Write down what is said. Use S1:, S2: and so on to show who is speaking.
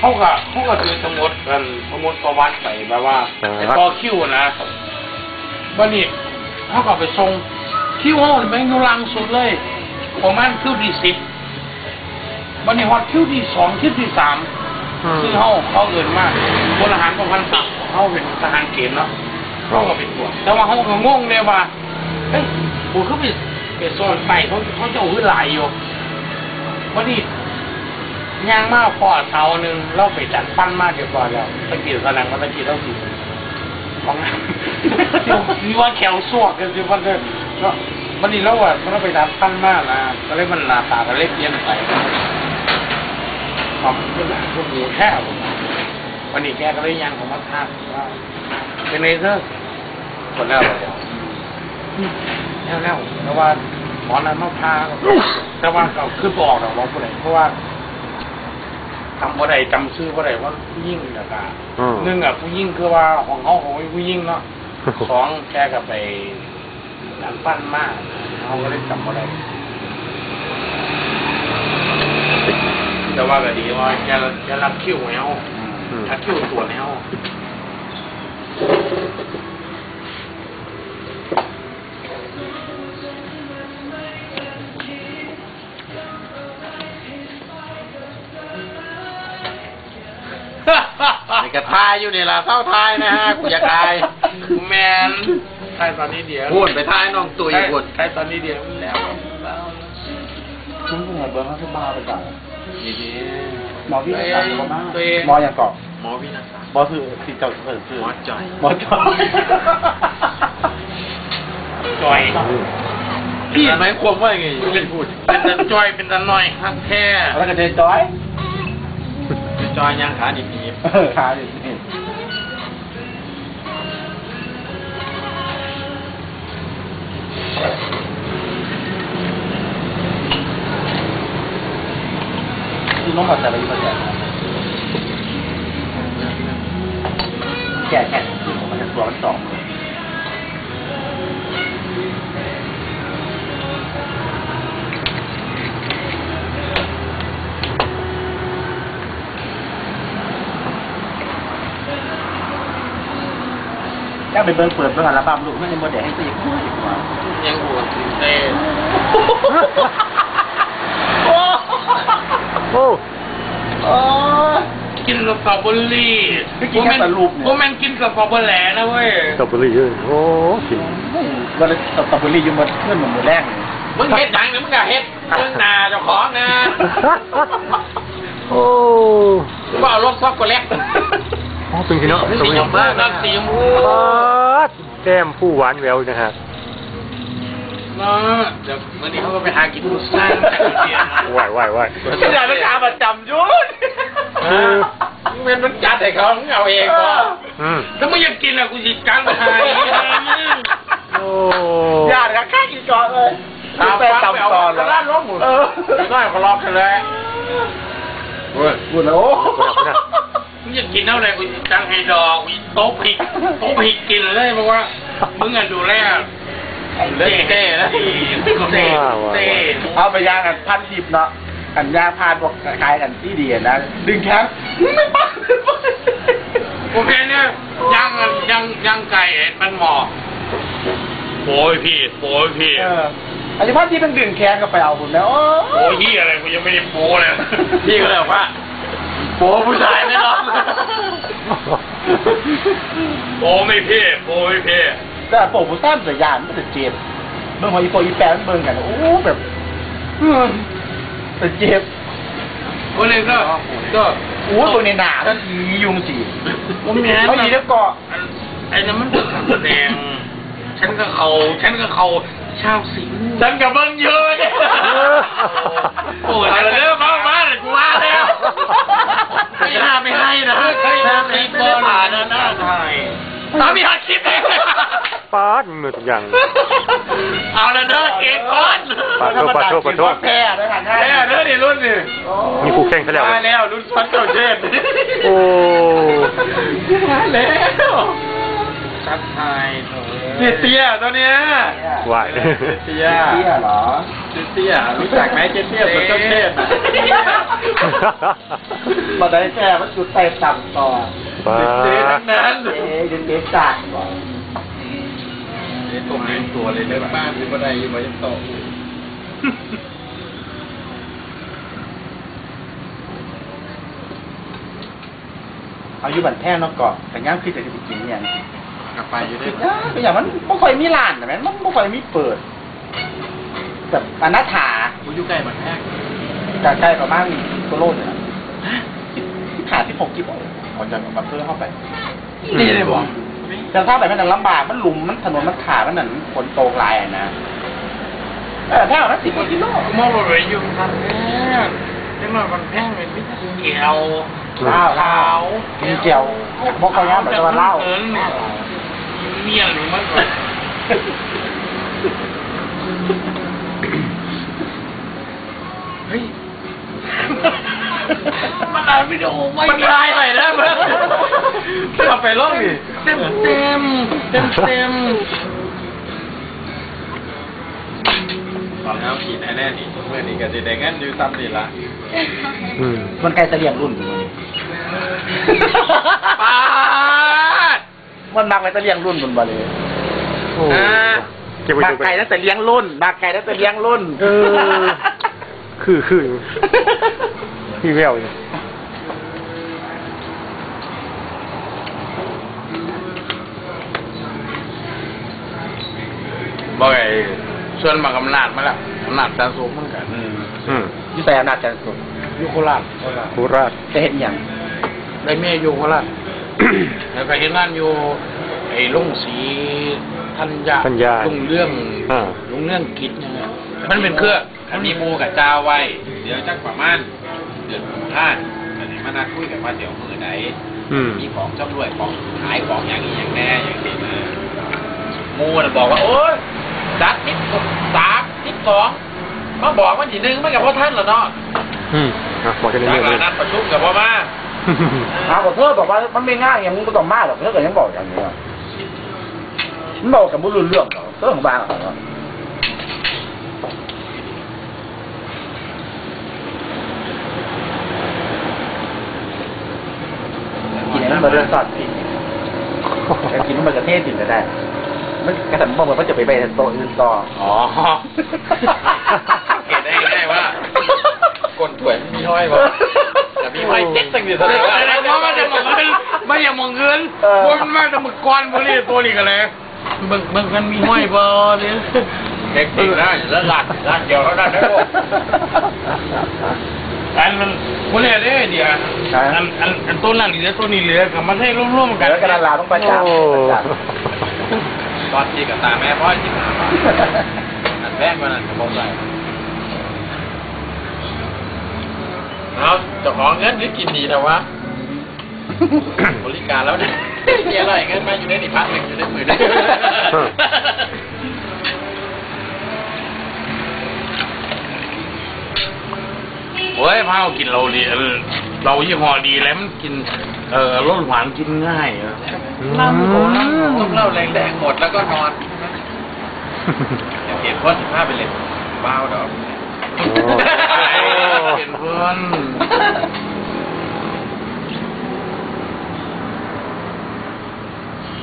S1: เขาก็เขาก็คือสมมติกันสมมติประวัติไปแบบว่าไปต่อคิวนะวันนี้เขาก็ไปส่งคิวเขาแม่งอยู่หลังสุดเลยประมาณคิวที่สิบวันนี้ฮอตคิวที่สองคิวที่สาม
S2: อืม
S1: ซึ่งเขาเขาเกินมากบนอาหารของพันตับเขาเป็นทหารเกณฑ์เนาะเขาก็เป็นตัวแต่ว่าเขาก็งงเนี่ยว่าเฮ้ยกูเขาไปไปซ่อนไปเขาเขาจะเอาขึ้นหลายอยู่วันนี้ ย่างมาพอเสาหนึ่งเราไปจัดปั้นมากเรียบร้อยแล้วตะกี้แสดงว่าตะกี้เราสิของนมีว่าแขวสวกกันสิวันเดเนาะวันนี้เราอะเราไปจัดปั้นมากนะก็เลยมันหน้าตาก็เล็กเปลี่ยนไปความขึ้นหนาพวกหมูแค่วันนี้แกก็เลยยังผมมาทักว่าเป็นไงเถอคนแล้วแล้วแล้วแต่ว่าหมอนั้นมาพาแต่ว่าเขาขึ้นบอกหรอกว่าผู้ใดเพราะว่า ทำผู้ใดจำชื่อผู้ใดว่าผู้ยิ่งนะกา
S2: อืม
S1: หนึ่งอะผู้ยิ่งคือว่าของเขาของผู้ยิ่งเนาะสองแกก็ไปงานปั้นมากเขาก็เลยจำผู้ใดแต่ว่าก็ดีว่าแกแกรับคิวแนว
S2: อืม
S1: รับคิวตัวแนว
S3: นี่ก็ทายอยู่นี่ล่ะเศร้าทายนะฮะกูอยากอาย
S1: แมนใช่ตอนนี้เดียว
S3: พูดไปทายน้องตุยพูด
S1: ใช่ตอนนี้เดียวแล้วแล้ว
S4: คุณผู้ชมเบอร์เขาที่บ้าไปก่อน
S3: ดีดี
S4: หมอพี่นักการหมอมา
S1: ตัวเอง
S4: หมออย่างเกาะ
S3: หมอวินาศาสตร์
S4: หมอคือที่เจ้าเปิดชื่อ
S3: หมอจ่อย
S4: หมอจอย
S1: จอย
S3: พี่หมายความว่าไงเป็นพูด
S1: เป็นตันจอยเป็นตันหน่อยฮักแค่
S4: แล้วก็เจจอย
S3: จอยยังขาดีดี
S4: เออขาดิคือน้องปัจจัยอะไรปัจจัยแก่แค่คือผมมันจะตัวมันสอง ถ้าไปเบิ้งเปิดเบิ้งอัลบั้มลูกไม่ได้โมเดลให้ตัวเองพูดดีกว่า
S1: ยังบวชสิเต้
S2: โอ้
S4: โอ้
S1: กินสตรอเบอรี่
S4: ไม่กินแค่แต่รูปเนี่ย
S1: พวกแม่งกินสตรอเบอร์แหลนะเว้ย
S2: สตรอเบอรี่เยอะโอ้กิน
S4: วันละสตรอเบอรี่อยู่บนเพื่อนเหมือนมือแรกเลย
S1: มึงเฮ็ดหนังหรือมึงก็เฮ็ดเรื่องนาเจ้าของนะ
S2: โอ้
S1: ก็เอารถซอกโกแลต
S2: อ๋อเป็นที่เนาะ
S1: สีชมพูนั่นสีชมพู
S2: ปาดแก้มผู้หวานแหววนะฮะ
S1: เนาะเดี๋ยววันนี้เขาก็ไปหากินสร้างจากเดียน
S2: ไหวไหวไหว
S1: ไม่ได้ไปหาประจำยุ่น
S2: เออ
S1: มึงเป็นมันจัดให้เขามึงเอาเองก็
S2: อืม
S1: ถ้ามึงอยากกินอะกูจิกลางไปหาเอง
S2: โอ้
S4: ญาติกันข้างอีกก่อนเลย
S1: ตาม
S4: ไป
S1: ปั๊บ
S4: ตาม
S1: ไปเอา
S4: ตอน
S1: กระ
S4: แล้
S1: ด้าน
S4: ว
S1: รถหมุนเออไม่ได้เขาล็อกกันเลย
S4: เว้ยพูดแล้วโอ้
S1: มึงอยากกินเท่าไหร่กูจิจังให้ดอกกูโต๊ะผิดโต๊ะผิดกินเลยเพราะว่ามึงอะดูแล
S3: เล่นเต้นะ
S1: เต้เต้
S4: เอาไปย่างกันพันทิบเนาะกันย่างพานบอกคล้ายๆกันที่ดีนะดึงแขนไม่ปัก
S1: ผมเห็นเนี่ยย่างกันย่างย่างไก่เห็นมันหมอกโอ้ยพี่โอ้ยพี่
S4: เอออันนี้พันทิบเป็นดึงแขนก็ไปเอาผมแล้วโอ้
S1: โอ้ยพี่อะไรกูยังไม่ได้โป้เลย
S3: พี่ก็เลยบอกว่า โป๊ผู้ชายไม่รอด
S1: โป้ไม่พี่โป้ไม่พี่
S4: แต่โป่งผู้สร้างแต่ยานมันจะเจ็บเบิ่งพออีโปอีแปนเบิ่งกัน โอ้แบบเออแต่เจ็บ
S1: คนหนึ่งก็ก็
S4: โอ้ตัวในหนาท่านอียุงจี
S1: ผมเห็น
S4: เขาอีแล้วก็
S1: ไอ้นั่นมันเป็นการแสดงฉันก็เขาฉันก็เขาชาวสิงห์
S4: ฉันกับเบิ่งเยอะเลย
S1: โอ้ยแต่เรื่องมามาเลยกูว่าแล้ว
S3: ไม่ ห้าไม่ให้นะ
S1: ใครทำตีบอลผ่านหน้าไทยสามีหัดคิดเอง
S2: ปาดมือทุกอย่าง
S1: เอาละเด้อเก่งก่อน
S2: ปาดโทษปาดโทษปาดโทษ
S4: แพ้ด้วยกัน
S1: แม่เด้อนี่รุ่นนี่
S2: มีคู่แข่งซะแล้ว
S1: มาแล้วรุ่นชั้นเก่าเชษ
S2: โอ้
S1: มาแล้วชัดไทย เถอ
S3: เนี่ยเตี้ยตัวเนี้ย
S2: ไหวาย
S3: เตี้ย
S4: เตี้ยเหรอ
S3: เตี้ยรู้จักไหมเจ๊เตี้ยคนต้นเทศน่ะ
S4: มาได้แค่มันจุดไต่ต่ำต่อ
S2: ป้า
S3: เจ๊ทั้งนั้น
S4: เอ๊ะเดี๋ยวเจ๊จัดก่อน
S3: เจ๊ตัวเองตัวเลยเลิกบ้านอยู่บ่ได้อยู่บ่ยังโต
S4: เอาอยู่บันแท่นเนาะก่อนแต่ย่างคือจะไปกินอย่าง
S3: กลับไปอยู่ด้
S4: คือออย่างมันไม่ค่อยมีร้านนะแม่นมันไม่ค่อยมีเปิดแบบอนาถา
S3: กูอยู่ใกล้มันแห้ง
S4: จากใกล้ประมาณตัวโลดเลยนะที่ขาดที่หกที่บอกขอจะมาเพิ่มเข้าไป
S3: นี่เลยบอก
S4: จะถ้าไปมันจะลำบากมันหลุมมันถนนมันขาดมันนั่นฝนตกหลายอะนะเออแท่วนั้นสิบกว่ากิโล
S1: มองไปอยู่ทางแพงจังหวัดมันแพงเป็นพิธีเกี่ยว
S4: เล่าเล่ามีเจียวบอกเขาย่างแบบว่าเล่า
S1: เอิญเมียหรือมันก่อนเฮ้ยมันอ่านวิดีโอไม่
S3: มันลายหน่อยนะเพื่อนกลับไปลงดิ
S1: เต็มเต็มเต็มเต็ม
S3: ตอนแล้วกินแน่ๆนี่เมื่อนี้ก็จะได้เงินอยู่ซ้ำนี่ละ
S2: อืม
S4: มันไกลตะเลียงรุ่นอยู่นี่
S3: ปาด
S4: มันมักไปตะเลียงรุ่นบนบาเลย
S2: โอ้
S3: อ่า
S2: เก็บไว้
S4: มัก
S2: ดูไป
S4: ไก่ตั้งแต่เลี้ยงรุ่นมักไก่ตั้งแต่เลี้ยงรุ่น
S2: เออ คือคือพี่แววอยู่
S1: บอกไอ้ส่วนมากอำนาจมาแล้วอำนาจการสูงเหมือนกัน
S2: อืม
S4: อยู่ใส่อำนาจจันทร์สุด
S1: อยู่โคราชโคราช
S2: โคราช
S4: จะเห็นอย่าง
S1: ได้เมียอยู่โคราช แล้วก็เห็นงานอยู่ไอ้ลุงสีทัญญา
S2: ธัญญา
S1: ลุงเรื่อง
S2: อ่า
S1: ลุงเรื่องกิจเนี่ยมันเป็นเครือ
S3: อันนี้ปูกับเจ้าไว้ เดี๋ยวจักประมาณเดือนกุมภาพันธ์อันนี้มานัดคุยกันว่าเดี๋ยวมือไหน
S2: อืม
S3: มีของจำรวยของขายของอย่างนี้อย่างแน่อย่างนี้นะมูน่ะบอกว่าโอ๊ยจัดทิปสามทิปสองมาบอกว่าทีหนึ่งไม่กับพ่อท่านเหรอเนาะ
S2: อืมอะบอกจะได้
S3: จาก
S2: เรื่องเลย
S3: นัดประชุมกับพ่อมา
S4: อ้าวบอกเธอบอกว่ามันไม่ง่ายอย่างมึงก็ต้องมาหรอกเธอก็ยังบอกอย่างนี้อะมันบอกกับบุรุษเรื่องเหรอเรื่องของบ้านเหรอกินนั้นมาเรื่องสอดผิดแต่กินมันกระเทศจริงก็ได้ มันกระสันบอกว่าเขาจะไปไปโต๊ะอื่นต่อ
S3: อ๋อเห็นได้ได้ว่าก้นถ้วยมีห้อยวะแต่ มีห้อยเจ๊กตั้งอยู่
S1: แส
S3: เท่าไห
S1: ด
S3: ร่
S1: งว่ามันจะมองเงินไม่อย่ามองเงิน
S4: เออ
S1: มันมาแต่มึกกอนบุรีตัวนี้กันเลยเบิ่งเบิ่งกันมีห้อยบอเนี่ย
S3: เด็กติดนะแล้วหลักหลักเดียวเท่านั้นนะพวก
S1: อันมันบุรีเด้เดียวอันอันอันต้นนั่นเหลือตัวนี้เหลือกับมันให้ร่วมๆกัน
S4: เดี๋ยวกระดาษลาต้องประจับ
S2: โอ้
S4: ประจับ
S3: ตอนที่กับตาแม่พ่อจิบหาบาทอันแรกวันนั้นจะบอกใส่ เอาเจ้าของเงินนี่กินดีแต่ว่า บริการแล้วเนี่ยมีอะไรเงินมาอยู่ในนี่พักหนึ่งอยู่ในมือได้
S1: โอ้ยพาเอากินเราดีเออเรายี่ห้อดีแล้วมันกิน เออรสหวานกินง่ายเออ
S3: น้ำผมต้มเหล้าแรงๆหมดแล้วก็นอนอย่าเปลี่ยนข้อสิบห้าไปเลยบ้าดอก
S1: เป็นเพื่อน